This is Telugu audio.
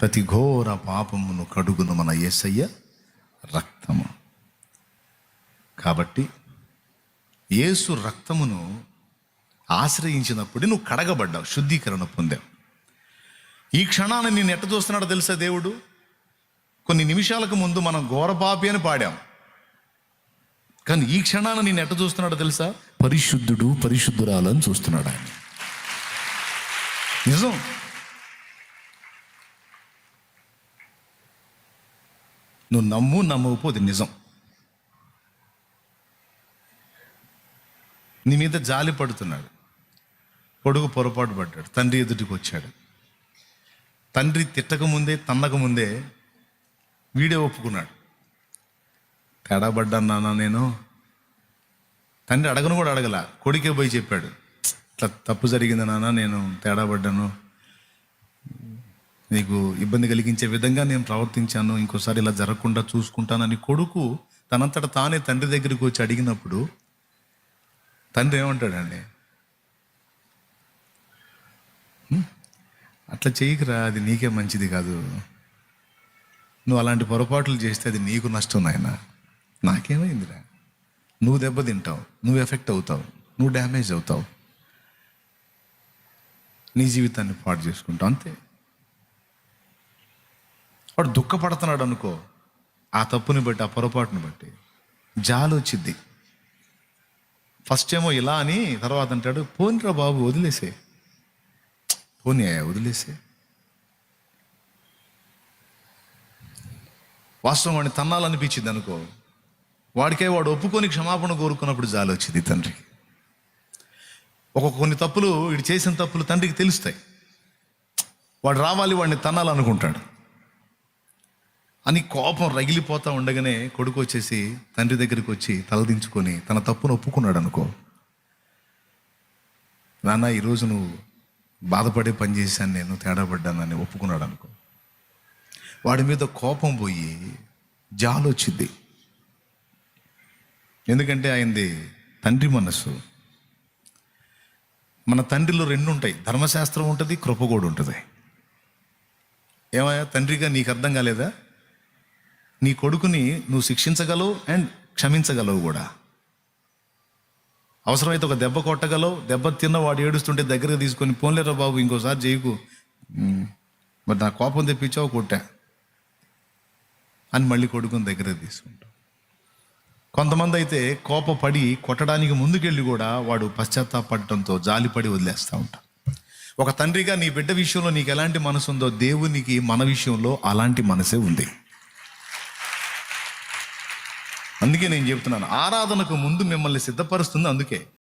ప్రతి ఘోర పాపమును కడుగును మన యేసయ్య రక్తము. కాబట్టి యేసు రక్తమును ఆశ్రయించినప్పుడు నువ్వు కడగబడ్డావు శుద్ధీకరణ పొందావు. ఈ క్షణాన్ని నేను ఎట్ట చూస్తున్నాడో తెలుసా దేవుడు? కొన్ని నిమిషాలకు ముందు మనం ఘోరపాపి అని పాడాం. కానీ ఈ క్షణాన్ని నేను ఎట్ట చూస్తున్నాడో తెలుసా? పరిశుద్ధుడు పరిశుద్ధురాలని చూస్తున్నాడు ఆయన. నిజం? నువ్వు నమ్ము నమ్మకపో అది నిజం. నీ మీద జాలి పడుతున్నాడు. కొడుకు పొరపాటు పడ్డాడు. తండ్రి ఎదుటికి వచ్చాడు. తండ్రి తిట్టకముందే తన్నకముందే తన్నక ముందే వీడే ఒప్పుకున్నాడు. తేడా పడ్డాను నేను. తండ్రి అడగను కూడా అడగల. కొడుకే పోయి చెప్పాడు. ఇట్లా తప్పు జరిగింది నాన్న నేను తేడా పడ్డాను నీకు ఇబ్బంది కలిగించే విధంగా నేను ప్రవర్తించాను ఇంకోసారి ఇలా జరగకుండా చూసుకుంటానని కొడుకు తనంతట తానే తండ్రి దగ్గరికి వచ్చి అడిగినప్పుడు తండ్రి ఏమంటాడండి? అట్లా చేయకురా అది నీకే మంచిది కాదు. నువ్వు అలాంటి పొరపాట్లు చేస్తే అది నీకు నష్టం నాయన. నాకేమైందిరా? నువ్వు దెబ్బతింటావు నువ్వు ఎఫెక్ట్ అవుతావు నువ్వు డ్యామేజ్ అవుతావు. నీ జీవితాన్ని పాడు చేసుకుంటావు అంతే. వాడు దుఃఖపడుతున్నాడు అనుకో ఆ తప్పుని బట్టి ఆ పొరపాటుని బట్టి జాలి వచ్చింది ఫస్ట్ ఏమో ఇలా అని తర్వాత అంటాడు పోనిరా బాబు వదిలేసే. పోనీ వదిలేసే. వాస్తవం వాడిని తన్నాలనిపించింది అనుకో వాడికే వాడు ఒప్పుకొని క్షమాపణ కోరుకున్నప్పుడు జాలి వచ్చింది తండ్రికి. ఒక కొన్ని తప్పులు వీడు చేసిన తప్పులు తండ్రికి తెలుస్తాయి. వాడు రావాలి వాడిని తన్నాలనుకుంటాడు. అని కోపం రగిలిపోతా ఉండగానే కొడుకు వచ్చేసి తండ్రి దగ్గరికి వచ్చి తలదించుకొని తన తప్పును ఒప్పుకున్నాడు అనుకో. నాన్న ఈరోజు నువ్వు బాధపడే పని చేశాను నేను తేడా పడ్డానని ఒప్పుకున్నాడు అనుకో. వాడి మీద కోపం పోయి జాలు వచ్చింది. ఎందుకంటే ఆయనది తండ్రి మనస్సు. మన తండ్రిలో రెండు ఉంటాయి. ధర్మశాస్త్రం ఉంటుంది కృప కూడా ఉంటుంది. ఏమయ్యా తండ్రిగా నీకు అర్థం కాలేదా? నీ కొడుకుని నువ్వు శిక్షించగలవు అండ్ క్షమించగలవు కూడా. అవసరమైతే ఒక దెబ్బ కొట్టగలవు దెబ్బ తిన్న వాడు ఏడుస్తుంటే దగ్గరకు తీసుకొని పోన్లేరా బాబు ఇంకోసారి చేయకు. మరి నా కోపం తెప్పించావు కొట్టా. అని మళ్ళీ కొడుకుని దగ్గర తీసుకుంటాం. కొంతమంది అయితే కోపపడి కొట్టడానికి ముందుకెళ్ళి కూడా వాడు పశ్చాత్తాపడటంతో జాలిపడి వదిలేస్తూ ఉంటాం ఒక తండ్రిగా నీ బిడ్డ విషయంలో నీకు ఎలాంటి మనసు ఉందో దేవునికి మన విషయంలో అలాంటి మనసే ఉంది. అందుకే నేను చెప్తున్నాను ఆరాధనకు ముందు మిమ్మల్ని సిద్ధపరుస్తుంది అందుకే.